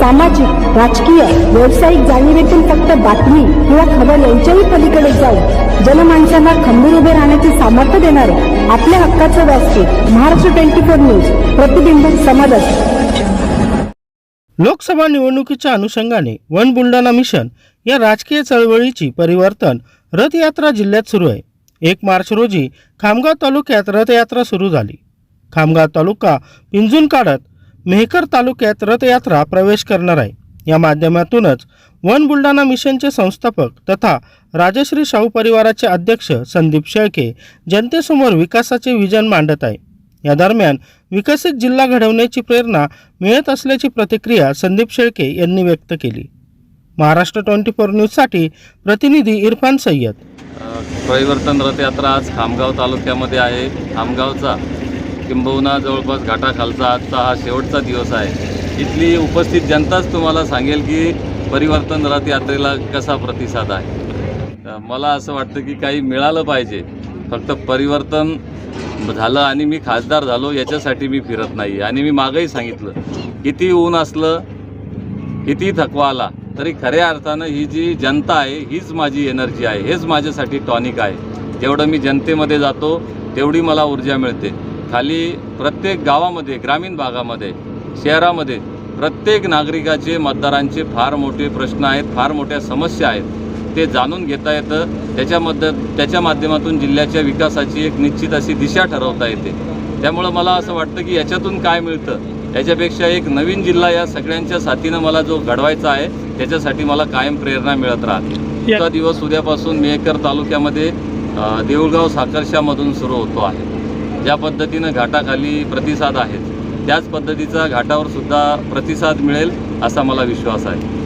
सामाजिक राजकीय व्यावसायिक जाणीवेतून फक्त बातमी किंवा खबर यांच्याही पलीकडे जाऊन जनमानसांना खंबीर उभे राहण्याचे सामर्थ्य देणारे आपल्या हक्काचं व्यासपीठ महाराष्ट्र ट्वेंटी फोर न्यूज प्रतिबिंब समाजाचे लोकसभा निवडणुकीच्या अनुषंगाने वन बुलढाणा मिशन या राजकीय चळवळीची परिवर्तन रथयात्रा जिल्ह्यात सुरू आहे. एक मार्च रोजी खामगाव तालुक्यात रथयात्रा सुरू झाली. खामगाव तालुका पिंजून काढत मेहकर तालुक्यात रथयात्रा प्रवेश करणार आहे. या माध्यमातूनच वन बुलढाणा मिशनचे संस्थापक तथा राजश्री शाहू परिवाराचे अध्यक्ष संदीप शेळके जनतेसमोर विकासाचे विजन मांडत आहे. या दरम्यान विकसित जिल्हा घडवण्याची प्रेरणा मिळत असल्याची प्रतिक्रिया संदीप शेळके यांनी व्यक्त केली. महाराष्ट्र ट्वेंटी फोर न्यूजसाठी प्रतिनिधी इरफान सय्यद. परिवर्तन रथयात्रा आज खामगाव तालुक्यामध्ये आहे. खामगावचा किंबहुना जवळपास घाटाखालचा आजचा हा शेवटचा दिवस आहे. इथली उपस्थित जनताच तुम्हाला सांगेल की परिवर्तन रथयात्रेला कसा प्रतिसाद आहे. मला असं वाटतं की काही मिळालं पाहिजे. फक्त परिवर्तन झालं आणि मी खासदार झालो याच्यासाठी मी फिरत नाही. आणि मी मागंही सांगितलं किती ऊन असलं किती थकवा आला तरी खऱ्या अर्थानं ही जी जनता आहे हीच माझी एनर्जी आहे हेच माझ्यासाठी टॉनिक आहे. जेवढं मी जनतेमध्ये जातो तेवढी मला ऊर्जा मिळते. खाली प्रत्येक गावामध्ये ग्रामीण भागामध्ये शहरामध्ये प्रत्येक नागरिकाचे मतदारांचे फार मोठे प्रश्न आहेत फार मोठ्या समस्या आहेत. ते जाणून घेता येतं. त्याच्यामध्ये त्याच्या माध्यमातून जिल्ह्याच्या विकासाची एक निश्चित अशी दिशा ठरवता येते. त्यामुळं मला असं वाटतं की याच्यातून काय मिळतं? याच्यापेक्षा एक नवीन जिल्हा या सगळ्यांच्या साथीनं मला जो घडवायचा आहे त्याच्यासाठी मला कायम प्रेरणा मिळत राहते. हा दिवस उद्यापासून मेहकर तालुक्यामध्ये देऊळगाव साकर्शामधून सुरू होतो आहे. ज्या पद्धतीनं घाटाखाली प्रतिसाद आहेत त्याच पद्धतीचा घाटावर सुद्धा प्रतिसाद मिळेल असा मला विश्वास आहे.